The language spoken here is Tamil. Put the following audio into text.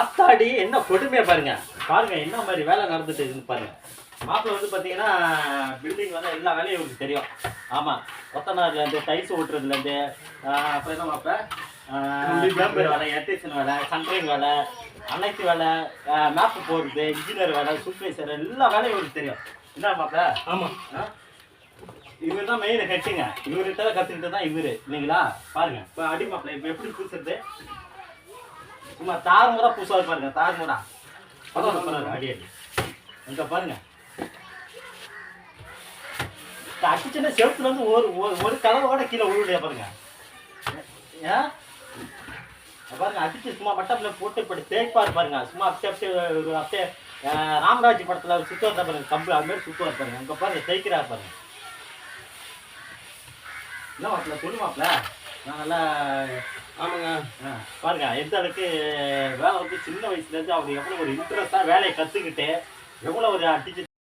ஆத்தாடி என்ன கொடுமையா பாருங்க. பாருங்க என்ன மாதிரி வேலை நடந்துட்டு இருக்குன்னு பாருங்க. மாப்பிள்ளை வந்து பார்த்தீங்கன்னா பில்டிங் வந்து எல்லா வேலையும் இவருக்கு தெரியும். ஆமாம் கொத்தனார்லேருந்து டைல்ஸ் ஓட்டுறதுலேருந்து அப்புறம் என்ன மாப்பிள்ள? பிளம்பர் வேலை. எலக்ட்ரிஷியன் வேலை சென்ட்ரிங் வேலை அனைத்து வேலை மேப்பு போடுறது இன்ஜினியர் வேலை சூப்பர்வைசர் எல்லா வேலையும் இவருக்கு தெரியும். என்ன மாப்பிள்ள? ஆமாம் இவர் தான் மெயின் ஹெட்டுங்க இவர்கிட்ட தான் கற்றுக்கிட்டு தான் இவர். இல்லைங்களா? பாருங்க. இப்போ அடி மாப்பிள்ள இப்போ எப்படி பூசுறது? சும்மா தார் முறை பூசாது பாருங்க தார் முறை அதான் அடி அடி. இங்க பாருங்க. இந்த அடிச்சுன்னா செவத்துல இருந்து ஒரு ஒரு- ஒரு கலவை கூட கீழே விழுலையா பாருங்க. ஏன் பாருங்க அடிச்சு சும்மா மட்டப்பில் போட்டு இப்படி தேய்ப்பார் பாருங்க. சும்மா அப்படியே அப்படியே ஒரு அப்படியே ராமராஜ் படத்தில் அவர் சுத்துவார் பாருங்க கம்பு அது மாதிரி சுத்துவார் பாருங்க. அங்கே பாருங்க தேய்க்கிறார் பாருங்க. என்ன மாப்பிள்ள சொல்லு மாப்பிள்ள நான் நல்லா ஆமாங்க. பாருங்க எந்த அளவுக்கு வேலை வந்து சின்ன வயசுல இருந்து அவர் எவ்வளவு ஒரு இன்ட்ரெஸ்டா வேலையை கத்துக்கிட்டு எவ்வளவு ஒரு அடிச்சு